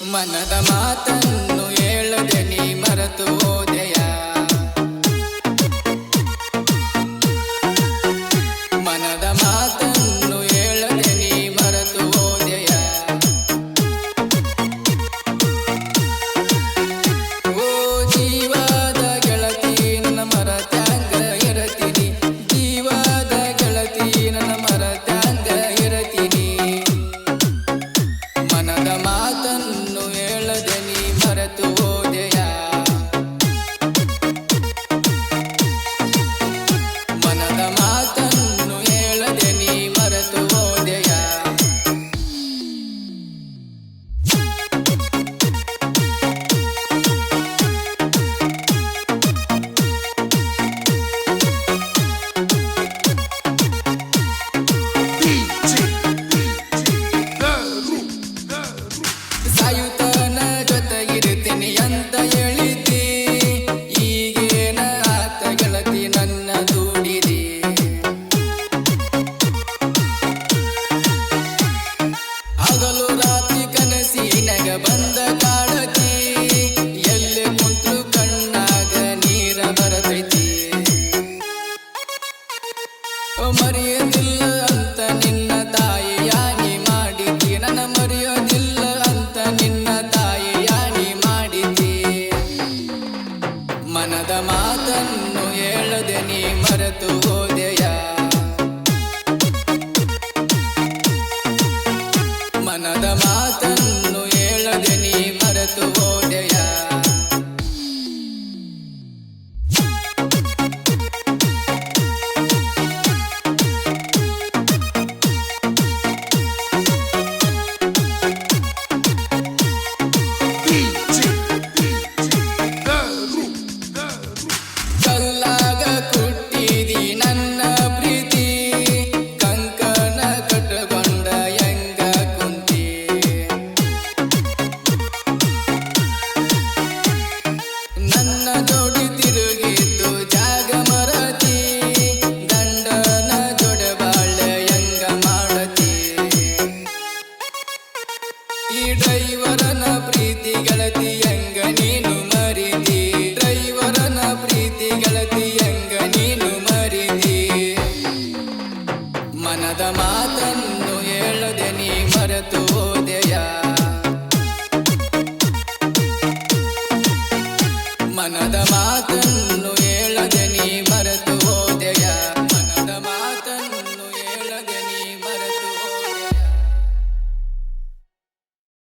ಮನದ ಮಾತನ್ನು ಹೇಳದೆ ನೀ ಮರೆತು ಮರೆಯೋದಿಲ್ಲ ಅಂತ ನಿನ್ನ ತಾಯಿಯಾಗಿ ಮಾಡಿದ್ದಿ. ನನ್ನ ಮರೆಯೋದಿಲ್ಲ ಅಂತ ನಿನ್ನ ತಾಯಿಯಾಗಿ ಮಾಡಿದ್ದಿ. ಮನದ ಮಾತನ್ನು ಹೇಳದೆ ನೀ ಮರೆತು ಮನದ ಮಾತನ್ನು